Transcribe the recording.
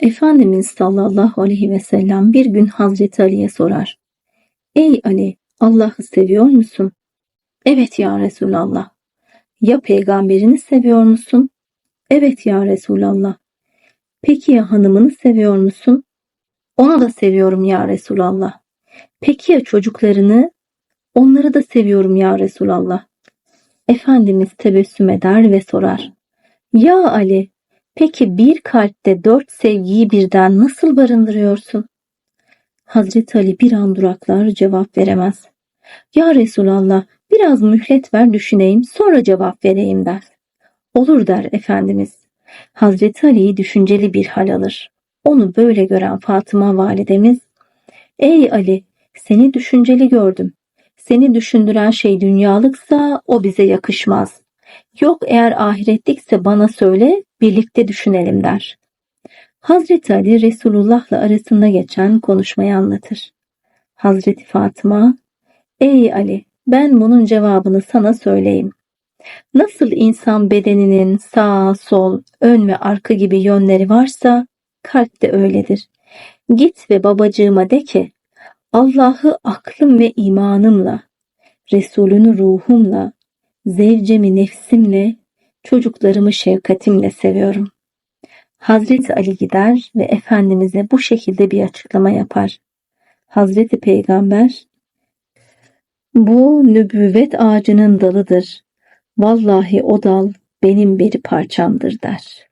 Efendimiz sallallahu aleyhi ve sellem bir gün Hazreti Ali'ye sorar. Ey Ali, Allah'ı seviyor musun? Evet ya Resulallah. Ya peygamberini seviyor musun? Evet ya Resulallah. Peki ya hanımını seviyor musun? Onu da seviyorum ya Resulallah. Peki ya çocuklarını? Onları da seviyorum ya Resulallah. Efendimiz tebessüm eder ve sorar. Ya Ali, peki bir kalpte dört sevgiyi birden nasıl barındırıyorsun? Hazreti Ali bir an duraklar cevap veremez. Ya Resulallah biraz mühlet ver düşüneyim sonra cevap vereyim der. Olur der Efendimiz. Hazreti Ali'yi düşünceli bir hal alır. Onu böyle gören Fatıma validemiz, Ey Ali seni düşünceli gördüm. Seni düşündüren şey dünyalıksa o bize yakışmaz. Yok eğer ahiretlikse bana söyle birlikte düşünelim der. Hazreti Ali Resulullah'la arasında geçen konuşmayı anlatır. Hazreti Fatıma, Ey Ali ben bunun cevabını sana söyleyeyim. Nasıl insan bedeninin sağ, sol, ön ve arka gibi yönleri varsa kalp de öyledir. Git ve babacığıma de ki Allah'ı aklım ve imanımla, Resulünü ruhumla, zevcemi nefsimle, çocuklarımı şefkatimle seviyorum. Hazreti Ali gider ve Efendimiz'e bu şekilde bir açıklama yapar. Hazreti Peygamber, bu nübüvvet ağacının dalıdır. Vallahi o dal benim bir parçamdır der.